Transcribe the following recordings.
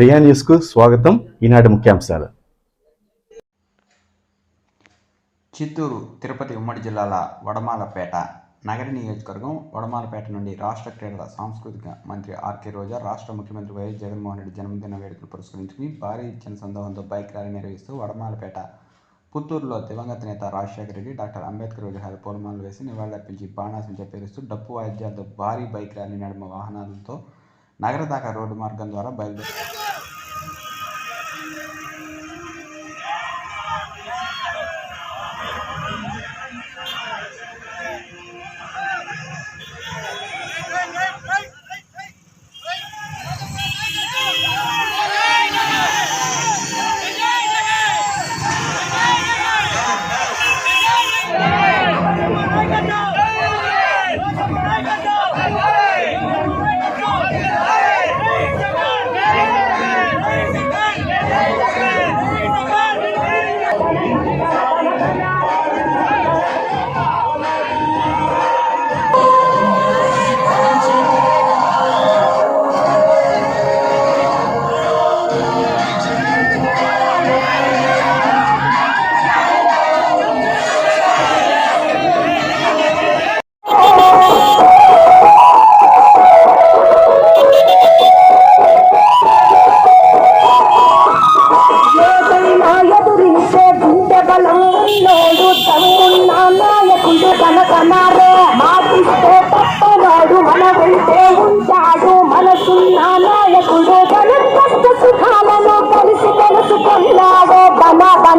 ప్రియా న్యూస్కు స్వాగతం. ఈనాటి ముఖ్యాంశాలు. చిత్తూరు తిరుపతి ఉమ్మడి జిల్లాల వడమాలపేట నగర నియోజకవర్గం వడమాలపేట నుండి రాష్ట్ర క్రీడల సాంస్కృతిక మంత్రి ఆర్కే రోజా రాష్ట్ర ముఖ్యమంత్రి వైఎస్ జగన్మోహన్ రెడ్డి జన్మదిన వేడుకలు పురస్కరించుకుని భారీ ఇచ్చిన సందర్భంతో బైక్ ర్యాలీ నిర్వహిస్తూ వడమాలపేట పుత్తూరులో దివంగత నేత రాజశేఖర రెడ్డి డాక్టర్ అంబేద్కర్ విగ్రహాలు పూలమాలలు వేసి నివాళులర్పించి బాణాసంచ పేరుస్తూ డప్పు వాయిద్యాలతో భారీ బైక్ ర్యాలీ నడుమ వాహనాలతో నగర దాకా రోడ్డు మార్గం ద్వారా బయలుదేరారు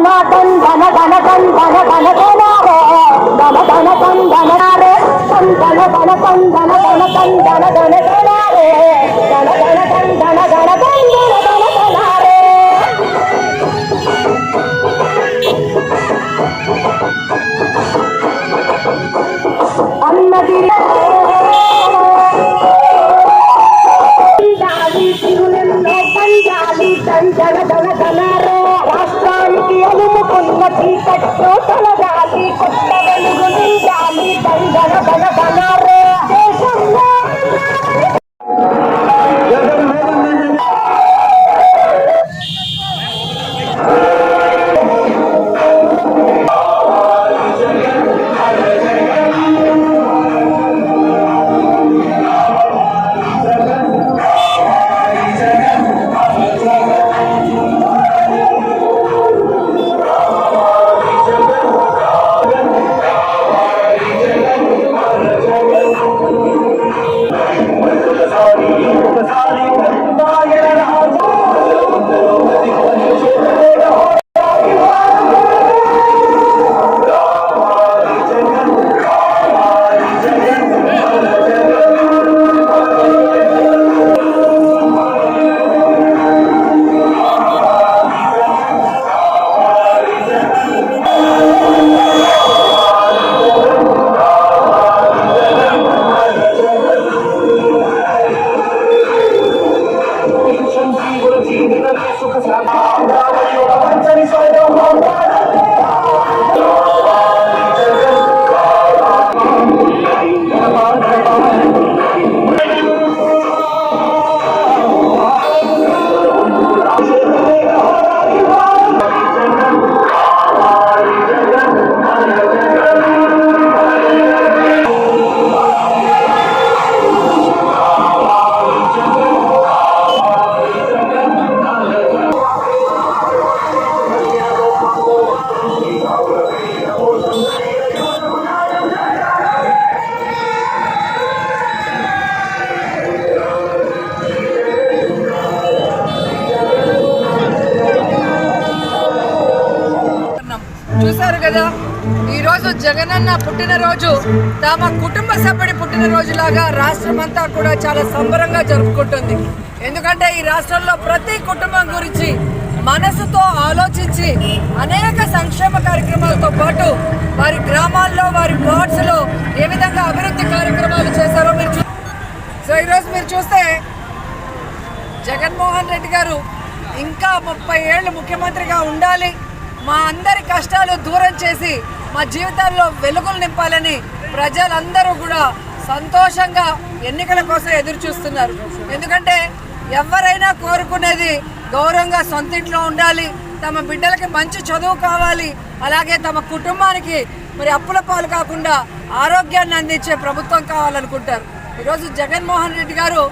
ధన ధన దండన ధన దండన అలుముకున్న చీకట్టు కొత్త వెలుగు నిండాలి దంజన దన దనరే కదా? ఈరోజు జగనన్న పుట్టినరోజు. తమ కుటుంబ సభ్యుడి పుట్టినరోజులాగా రాష్ట్రం అంతా కూడా చాలా సంబరంగా జరుపుకుంటుంది. ఎందుకంటే ఈ రాష్ట్రంలో ప్రతి కుటుంబం గురించి మనసుతో ఆలోచించి అనేక సంక్షేమ కార్యక్రమాలతో పాటు వారి గ్రామాల్లో వారి వార్డ్స్లో ఏ విధంగా అభివృద్ధి కార్యక్రమాలు చేశారో మీరు చూ- సో ఈరోజు మీరు చూస్తే జగన్మోహన్ రెడ్డి గారు ఇంకా ముప్పై ఏళ్ళు ముఖ్యమంత్రిగా ఉండాలి. మా అందరి కష్టాలు దూరం చేసి మా జీవితాల్లో వెలుగులు నింపాలని ప్రజలందరూ కూడా సంతోషంగా ఎన్నికల కోసం ఎదురు చూస్తున్నారు. ఎందుకంటే ఎవరైనా కోరుకునేది గౌరవంగా సొంత ఇంట్లో ఉండాలి తమ బిడ్డలకి మంచి చదువు కావాలి అలాగే తమ కుటుంబానికి మరి అప్పుల పాలు కాకుండా ఆరోగ్యాన్ని అందించే ప్రభుత్వం కావాలనుకుంటారు. ఈరోజు జగన్మోహన్ రెడ్డి గారు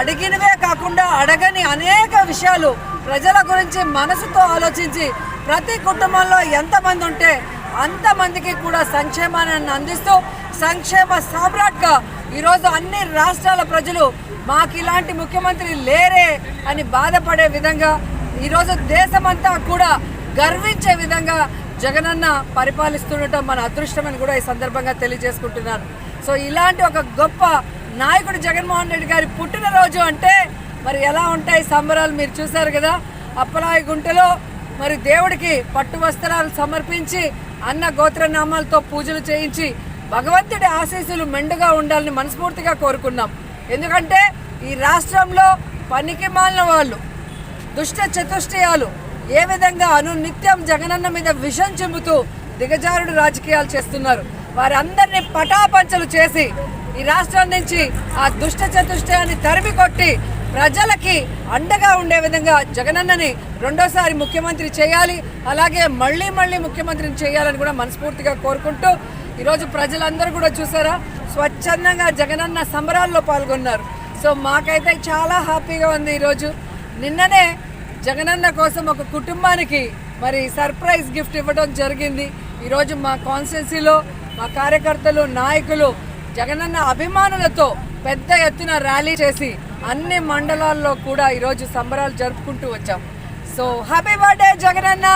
అడిగినవే కాకుండా అడగని అనేక విషయాలు ప్రజల గురించి మనసుతో ఆలోచించి ప్రతి కుటుంబంలో ఎంతమంది ఉంటే అంతమందికి కూడా సంక్షేమాన్ని అందిస్తూ సంక్షేమ సామ్రాట్గా ఈరోజు అన్ని రాష్ట్రాల ప్రజలు మాకు ఇలాంటి ముఖ్యమంత్రి లేరే అని బాధపడే విధంగా ఈరోజు దేశమంతా కూడా గర్వించే విధంగా జగనన్న పరిపాలిస్తుండటం మన అదృష్టమని కూడా ఈ సందర్భంగా తెలియజేసుకుంటున్నాను సో ఇలాంటి ఒక గొప్ప నాయకుడు జగన్మోహన్ రెడ్డి గారి పుట్టినరోజు అంటే మరి ఎలా ఉంటాయి సంబరాలు మీరు చూశారు కదా? అప్పలాయి గుంటలో మరి దేవుడికి పట్టు వస్త్రాలు సమర్పించి అన్న గోత్రనామాలతో పూజలు చేయించి భగవంతుడి ఆశీస్సులు మెండుగా ఉండాలని మనస్ఫూర్తిగా కోరుకున్నాం. ఎందుకంటే ఈ రాష్ట్రంలో పనికి మాలిన వాళ్ళు దుష్ట చతుష్టయాలు ఏ విధంగా అనునిత్యం జగనన్న మీద విషం చెబుతూ దిగజారుడు రాజకీయాలు చేస్తున్నారు. వారందరినీ పటాపంచలు చేసి ఈ రాష్ట్రం నుంచి ఆ దుష్ట చతుష్టయాన్ని తరిమి కొట్టి ప్రజలకి అండగా ఉండే విధంగా జగనన్నని రెండోసారి ముఖ్యమంత్రి చేయాలి అలాగే మళ్ళీ మళ్ళీ ముఖ్యమంత్రిని చేయాలని కూడా మనస్ఫూర్తిగా కోరుకుంటూ ఈరోజు ప్రజలందరూ కూడా చూసారా స్వచ్ఛందంగా జగనన్న సంబరాల్లో పాల్గొన్నారు. సో మాకైతే చాలా హ్యాపీగా ఉంది ఈరోజు. నిన్ననే జగనన్న కోసం ఒక కుటుంబానికి మరి సర్ప్రైజ్ గిఫ్ట్ ఇవ్వడం జరిగింది. ఈరోజు మా కాన్స్టిట్యున్సీలో మా కార్యకర్తలు నాయకులు జగనన్న అభిమానులతో పెద్ద ఎత్తున ర్యాలీ చేసి అన్ని మండలాల్లో కూడా ఈరోజు సంబరాలు జరుపుకుంటూ వచ్చాం. So happy birthday Jaganna.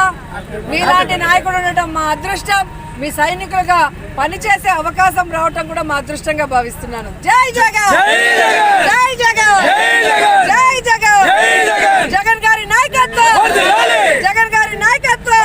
మీలాంటి నాయకుడు ఉండటం మా అదృష్టం. మీ సైనికులుగా పనిచేసే అవకాశం రావటం కూడా మా అదృష్టంగా భావిస్తున్నాను. జై జగన్! జై జగన్! జై జగన్! జగన్! గారి నాయకత్వం! జగన్ గారి నాయకత్వం!